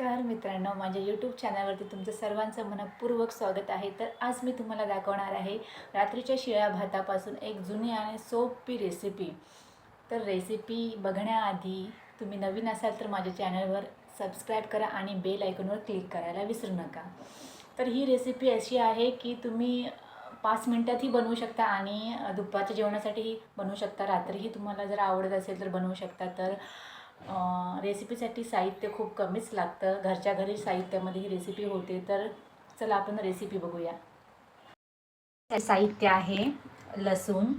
नमस्कार मित्रांनो माझ्या यूट्यूब चॅनलवरती तुमचं सर्वांचं मनपूर्वक स्वागत आहे. तर आज मी तुम्हाला दाखवणार आहे रात्रीच्या शिळ्या भातापासून एक जुनी आणि सोपी रेसिपी तर रेसिपी बघण्याआधी तुम्ही नवीन असाल तर माझ्या चॅनलवर सबस्क्राईब करा आणि बेल आयकॉनवर क्लिक करायला विसरू नका. तर ही रेसिपी अशी आहे की तुम्ही पाच मिनटातही बनवू शकता आणि दुपारच्या जेवणासाठीही बनवू शकता. रात्रीही तुम्हाला जर आवडत असेल तर बनवू शकता. तर रेसिपीसाठी साहित्य खूप कमीच लागतं. घरच्या घरी साहित्यामध्ये ही रेसिपी होते तर चला आपण रेसिपी बघूया. साहित्य आहे लसूण.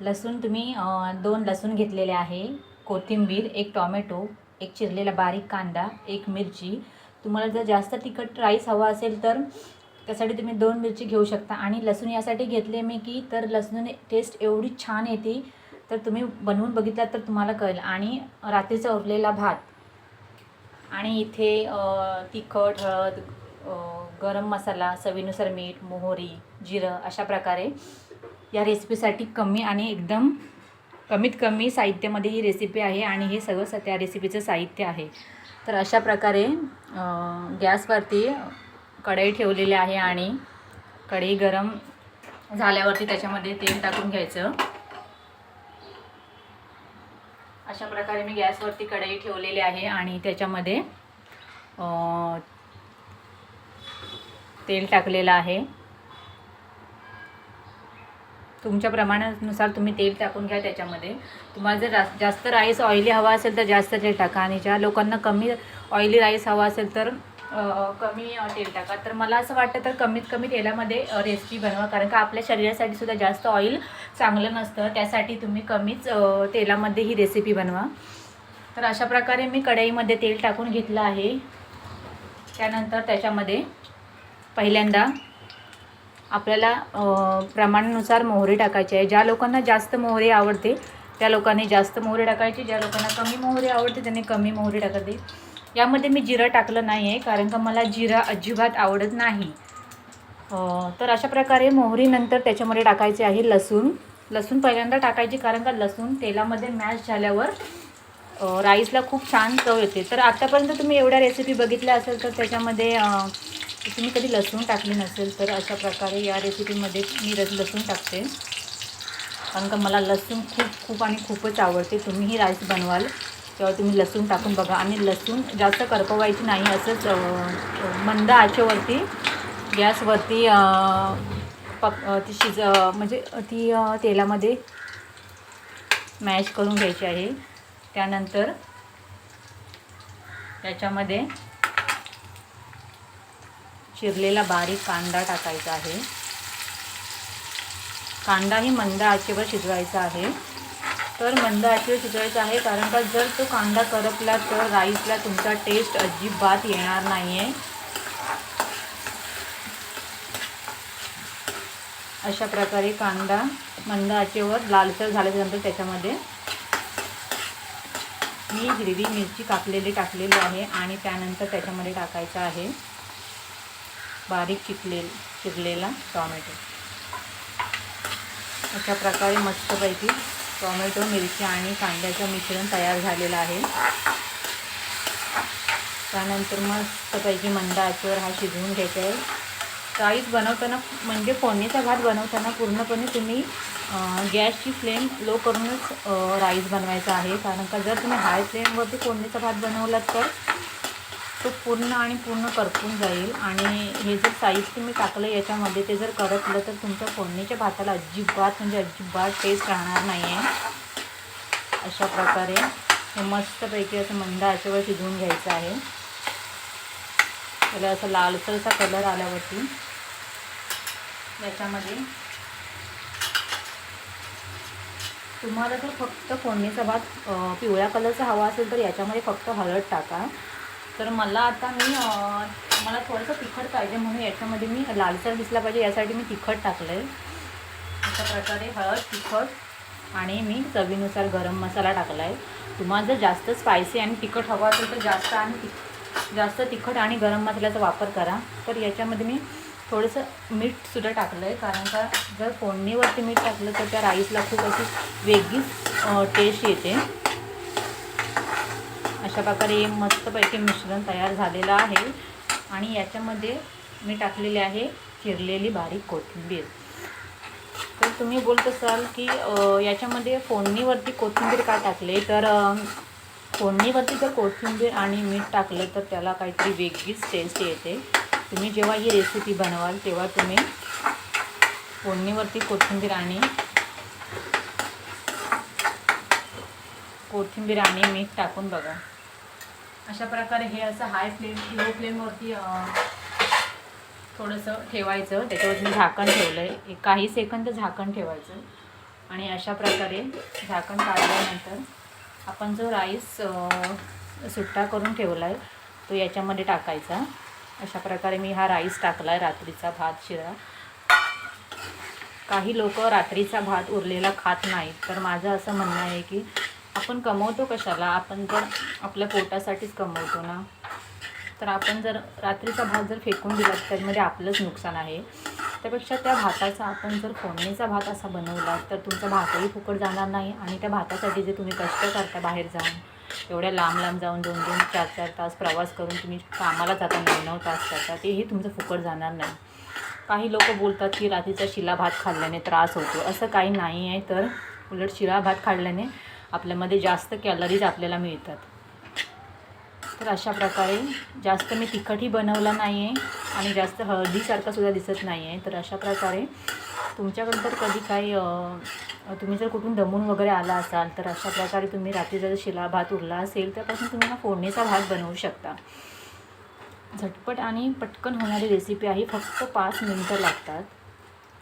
लसूण तुम्ही दोन लसूण घेतलेले आहे. कोथिंबीर एक टॉमॅटो एक चिरलेला बारीक कांदा एक मिरची. तुम्हाला जर जास्त तिखट राईस हवा असेल तर त्यासाठी तुम्ही दोन मिरची घेऊ शकता. आणि लसूण यासाठी घेतले मी की तर लसूण टेस्ट एवढी छान येते तर तुम्ही बनवून बघितलात तर तुम्हाला कळेल. आणि रात्रीचा उरलेला भात. आणि इथे तिखट हळद गरम मसाला चवीनुसार मीठ मोहरी जिरं अशा प्रकारे या रेसिपीसाठी कमी आणि एकदम कमीत कमी साहित्यामध्ये ही रेसिपी आहे आणि हे सगळं स त्या रेसिपीचं साहित्य आहे. तर अशा प्रकारे गॅसवरती कढई ठेवलेली आहे आणि कढई गरम झाल्यावरती त्याच्यामध्ये तेल टाकून घ्यायचं. अशा प्रकारे मी गॅसवरती कढई ठेवलेली आहे आणि त्याच्यामध्ये तेल टाकलेलं आहे. तुमच्या प्रमाणानुसार तुम्ही तेल टाकून घ्या त्याच्यामध्ये. तुम्हाला जर जास्त राईस ऑइली हवा असेल तर जास्त तेल टाका आणि ज्या लोकांना कमी ऑइली राईस हवा असेल तर कमी तेल टाका. तर मला असं वाटतं तर कमीत कमी तेलामध्ये रेसिपी बनवा. कारण का आपल्या शरीरासाठी सुद्धा जास्त ऑइल चांगलं नसतं. त्यासाठी तुम्ही कमीच तेलामध्ये ही रेसिपी बनवा. तर अशा प्रकारे मी कढईमध्ये तेल टाकून घेतलं आहे. त्यानंतर त्याच्यामध्ये पहिल्यांदा आपल्याला प्रमाणानुसार मोहरी टाकायची आहे. ज्या लोकांना जास्त मोहरी आवडते त्या लोकांनी जास्त मोहरी टाकायची. ज्या लोकांना कमी मोहरी आवडते त्यांनी कमी मोहरी टाकायची यामध्ये मी जिरं टाकलं नाही आहे कारण का मला जिरा अजिबात आवडत नाही. तर अशा प्रकारे मोहरीनंतर त्याच्यामध्ये टाकायचे आहे लसूण. लसूण पहिल्यांदा टाकायची कारण का लसूण तेलामध्ये मॅश झाल्यावर राईसला खूप छान चव येते. तर आत्तापर्यंत तुम्ही एवढ्या रेसिपी बघितल्या असेल तर त्याच्यामध्ये तुम्ही कधी लसूण टाकली नसेल तर अशा प्रकारे या रेसिपीमध्ये मी रस लसूण टाकते. कारण का मला लसूण खूप खूप आणि खूपच आवडते. तुम्हीही राईस बनवाल. तेव्हा तुम्ही लसूण टाकून बघा. आणि लसूण जास्त करपवायची नाही असंच मंद आचेवरती गॅसवरती पक ती शिज म्हणजे ती तेलामध्ये मॅश करून घ्यायची आहे. त्यानंतर त्याच्यामध्ये चिरलेला बारीक कांदा टाकायचा आहे. कांदाही मंद आचेवर शिजवायचा आहे. तर मंद आचेवर शिजवायचा आहे कारण का जर तो कांदा करपला तर राईसला तुमचा टेस्ट अजिबात येणार नाही आहे अशा प्रकारे कांदा मंद आचेवर लालसर झाल्यानंतर त्याच्यामध्ये मी हिरवी मिरची कापलेली टाकलेली आहे आणि त्यानंतर त्याच्यामध्ये टाकायचं आहे बारीक चिकले चिरलेला टॉमॅटो. अशा प्रकारे मस्तपैकी टॉमॅटो मिरची आणि कांद्याचं मिश्रण तयार झालेलं आहे. त्यानंतर मस्तपैकी मंद आचेवर हा शिजवून घ्यायचा आहे. राईस बनवताना म्हणजे फोडणीचा भात बनवताना पूर्णपणे तुम्ही गॅसची फ्लेम लो करूनच राईस बनवायचा आहे. कारण का जर तुम्ही हाय फ्लेमवरती फोडणीचा भात बनवलात तर तो पूर्ण आणि पूर्ण करपून जाईल. आणि हे जर साहित्य मी टाकलं याच्यामध्ये ते जर करपलं तर तुमच्या फोडणीच्या भाताला अजिबात म्हणजे अजिबात टेस्ट राहणार नाही आहे अशा प्रकारे हे मस्तपैकी असं मंद आचेवर शिजवून घ्यायचं आहे. त्याला असं लालसरचा कलर आल्यावरती याच्यामध्ये तुम्हाला जर फक्त फोडणीचा भात पिवळ्या कलरचा हवा असेल तर याच्यामध्ये फक्त हळद टाका. तर मला आता मी मला थोडंसं तिखट पाहिजे म्हणून याच्यामध्ये मी लालसर दिसला पाहिजे यासाठी मी तिखट टाकलं आहे अशा प्रकारे हळद तिखट आणि मी चवीनुसार गरम मसाला टाकला आहे तुम्हाला जर जास्त स्पायसी आणि तिखट हवं असेल तर जास्त आणि तिख जास्त तिखट आणि गरम मसाल्याचा वापर करा. तर याच्यामध्ये मी थोडंसं मीठसुद्धा टाकलं आहे कारण का जर फोडणीवरती मीठ टाकलं तर त्या राईसला खूप अशी वेगळीच टेस्ट येते. अशा प्रकारे मस्तपैकी मिश्रण तयार झालेलं आहे. आणि याच्यामध्ये मी टाकलेली आहे चिरलेली बारीक कोथिंबीर. तर तुम्ही बोलत असाल की याच्यामध्ये फोडणीवरती कोथिंबीर का टाकले? तर फोडणीवरती जर कोथिंबीर आणि मीठ टाकलं तर त्याला काहीतरी वेगळीच टेस्ट येते. तुम्ही जेव्हा ही रेसिपी बनवाल तेव्हा तुम्ही फोडणीवरती कोथिंबीर आणि कोथिंबीर आणि मीठ टाकून बघा. अशा प्रकारे हे असं हाय फ्लेम लो फ्लेमवरती थोडंसं ठेवायचं. त्याच्यावरती मी झाकण ठेवलं आहे एक काही सेकंद झाकण ठेवायचं. आणि अशा प्रकारे झाकण काढल्यानंतर आपण जो राईस सुट्टा करून ठेवला आहे तो याच्यामध्ये टाकायचा. अशा प्रकारे मी हा राईस टाकला आहे रात्रीचा भात शिरा. काही लोक रात्रीचा भात उरलेला खात नाहीत. तर माझं असं म्हणणं आहे की आपण कमवतो कशाला? आपण जर आपल्या पोटासाठीच कमवतो ना तर आपण जर रात्रीचा भात जर फेकून दिला तर त्यामध्ये आपलंच नुकसान आहे. त्यापेक्षा त्या भाताचा आपण जर फोडणीचा भात असा बनवला तर तुमचा भातही फुकट जाणार नाही आणि त्या भातासाठी जे तुम्ही कष्ट करता बाहेर जाऊन एवढ्या लांब लांब जाऊन दोन दोन चार चार तास प्रवास करून तुम्ही कामाला जाता नऊ नऊ तास करता तेही तुमचं फुकट जाणार नाही. काही लोक बोलतात की रात्रीचा शिला भात खाल्ल्याने त्रास होतो. असं काही नाही आहे तर उलट शिळा भात खाल्ल्याने आपल्यामध्ये जास्त कॅलरीज आपल्याला मिळतात. तर अशा प्रकारे जास्त मी तिखटही बनवला नाही आहे आणि जास्त हळदीसारखा सुद्धा दिसत नाही आहे तर अशा प्रकारे तुमच्याकडं तर कधी काही तुम्ही जर कुठून दमून वगैरे आला असाल तर अशा प्रकारे तुम्ही रात्री जर शिला भात उरला असेल त्यापासून तुम्ही हा फोडणीचा भात बनवू शकता. झटपट आणि पटकन होणारी रेसिपी आहे फक्त पाच मिनटं लागतात.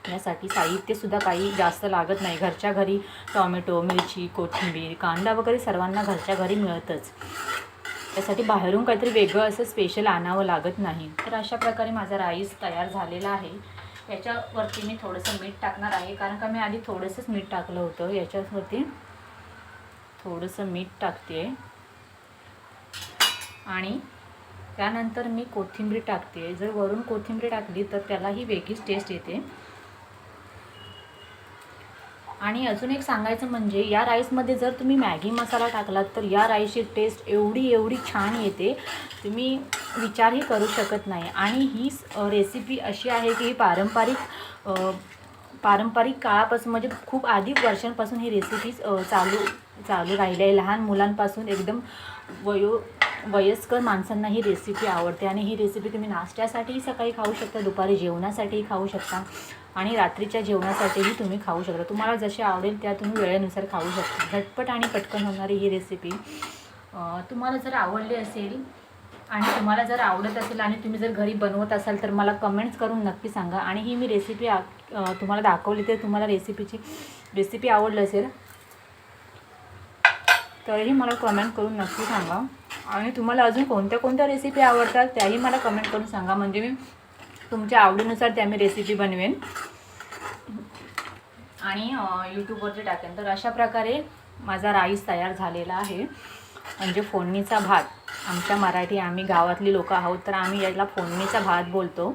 यासाठी साहित्यसुद्धा काही जास्त लागत नाही. घरच्या घरी टॉमॅटो मिरची कोथिंबीर कांदा वगैरे सर्वांना घरच्या घरी मिळतच. त्यासाठी बाहेरून काहीतरी वेगळं असं स्पेशल आणावं लागत नाही. तर अशा प्रकारे माझा राईस तयार झालेला आहे. याच्यावरती मी थोडंसं मीठ टाकणार आहे. कारण का मी आधी थोडंसंच मीठ टाकलं होतं. याच्यावरती थोडंसं मीठ टाकते. आणि त्यानंतर मी कोथिंबीर टाकते. जर वरून कोथिंबीर टाकली तर त्यालाही वेगळीच टेस्ट येते. आणि अजून एक सांगायचं म्हणजे या राईसमध्ये जर तुम्ही मॅगी मसाला टाकलात तर या राईसची टेस्ट एवढी एवढी छान येते तुम्ही विचारही करू शकत नाही. आणि ही रेसिपी अशी आहे की ही पारंपरिक पारंपरिक काळापासून म्हणजे खूप आधी वर्षांपासून ही रेसिपी चालू चालू राहिली आहे. लहान मुलांपासून एकदम वयो वयस्कर माणसांना ही रेसिपी आवडते आणि ही रेसिपी तुम्ही नाश्त्यासाठीही सकाळी खाऊ शकता दुपारी जेवणासाठीही खाऊ शकता आणि रात्रीच्या जेवणासाठीही तुम्ही खाऊ शकता. तुम्हाला जशी आवडेल त्या तुम्ही वेळेनुसार खाऊ शकता. झटपट आणि पटकन होणारी ही रेसिपी तुम्हाला जर आवडली असेल आणि तुम्हाला जर आवडत असेल आणि तुम्ही जर घरी बनवत असाल तर मला कमेंट्स करून नक्की सांगा. आणि ही मी रेसिपी आ तुम्हाला दाखवली तर तुम्हाला रेसिपीची रेसिपी आवडली असेल तरीही मला कमेंट करून नक्की सांगा. आणि तुम्हाला अजून कोणत्या कोणत्या रेसिपी आवडतात त्याही मला कमेंट करून सांगा. म्हणजे मी तुमच्या आवडीनुसार त्या मी रेसिपी बनवेन. आणि यूट्यूबवरती टाकेन. तर अशा प्रकारे माझा राईस तयार झालेला आहे. म्हणजे फोडणीचा भात. आमच्या मराठी आम्ही गावातली लोक आहोत तर आम्ही याला फोडणीचा भात बोलतो.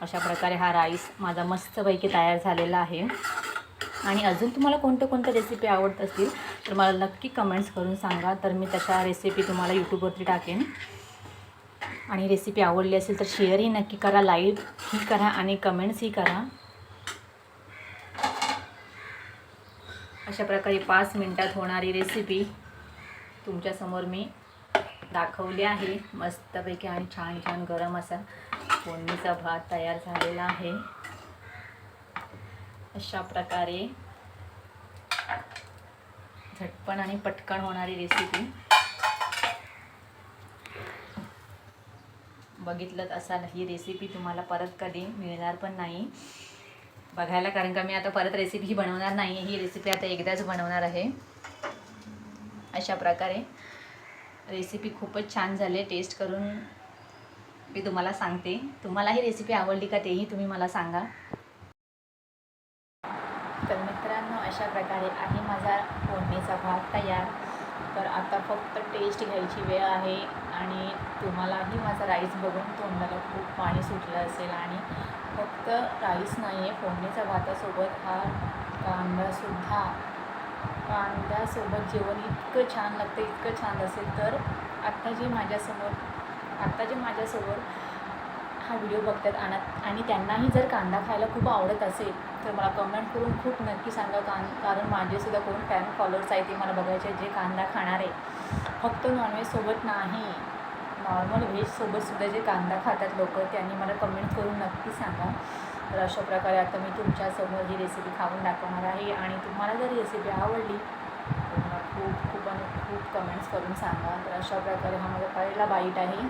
अशा प्रकारे हा राईस माझा मस्तपैकी तयार झालेला आहे. आणि अजून तुम्हाला कोणत्या कोणत्या रेसिपी आवडत असतील तर मला नक्की कमेंट्स करून सांगा. तर मी तशा रेसिपी तुम्हाला यूट्यूबवरती टाकेन. आणि रेसिपी आवडली असेल तर शेअरही नक्की करा लाईकही करा आणि कमेंट्सही करा. अशा प्रकारे पाच मिनटात होणारी रेसिपी तुमच्यासमोर मी दाखवली आहे. मस्तपैकी आणि छान छान गरम असा फोडणीचा भात तयार झालेला आहे. अशा प्रकारे झटपण आणि पटकन होणारी रेसिपी बघितलं असाल ही रेसिपी तुम्हाला परत कधी मिळणार पण नाही. बघायला कारण का मी आता परत रेसिपी ही बनवणार नाही ही रेसिपी आता एकदाच बनवणार आहे. अशा प्रकारे रेसिपी खूपच छान झाली. टेस्ट करून मी तुम्हाला सांगते. तुम्हाला ही रेसिपी आवडली का तेही तुम्ही मला सांगा तर मित्रांनो अशा प्रकारे आहे माझा फोडणीचा भात तयार. तर आता फक्त टेस्ट घ्यायची वेळ आहे आणि तुम्हालाही माझा राईस बघून तोंडाला खूप पाणी सुटलं असेल आणि फक्त राईस नाही आहे फोडणीचा भातासोबत हा कांदासुद्धा. कांद्यासोबत जेवण इतकं छान लागतं इतकं छान असेल तर आत्ता जे माझ्यासमोर आत्ता जे माझ्यासमोर हा व्हिडिओ बघतात आणत आणि त्यांनाही जर कांदा खायला खूप आवडत असेल तर मला कमेंट करून खूप नक्की सांगा कान कारण माझेसुद्धा कोण फॅन फॉलोअर्स आहे ते मला बघायचे जे कांदा खाणार आहे. फक्त नॉनव्हेजसोबत नाही. नॉर्मल व्हेजसोबतसुद्धा जे कांदा खातात लोक त्यांनी मला कमेंट करून नक्की सांगा. तर अशा प्रकारे आता मी तुमच्यासमोर ही रेसिपी खाऊन दाखवणार आहे आणि तुम्हाला जर रेसिपी आवडली तर मला खूप खूप आणि खूप कमेंट्स करून सांगा. तर अशा प्रकारे हा माझा पहिला बाईट आहे.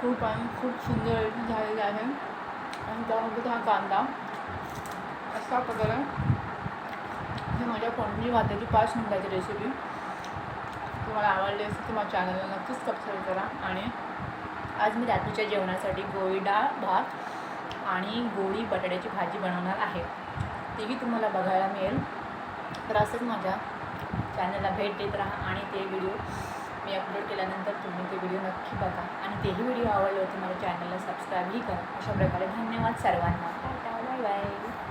खूप आणि खूप सुंदर झालेलं आहे. आणि त्यामध्ये हा कांदा असा प्रकारे ही माझ्या कोणती भाताची पाच मिनिटाची रेसिपी तुम्हाला आवडली असेल तर माझ्या चॅनलला नक्कीच सबस्क्राईब करा. आणि आज मी रात्रीच्या जेवणासाठी गोळी डाळ भात आणि गोळी बटाट्याची भाजी बनवणार आहे. तेही तुम्हाला बघायला मिळेल. तर असंच माझ्या चॅनलला भेट देत राहा आणि ते व्हिडिओ मी अपलोड केल्यानंतर तुम्ही ते व्हिडिओ नक्की बघा. आणि तेही व्हिडिओ आवडले होते माझ्या चॅनलला सबस्क्राईबही करा. अशा प्रकारे धन्यवाद सर्वांना. Bye bye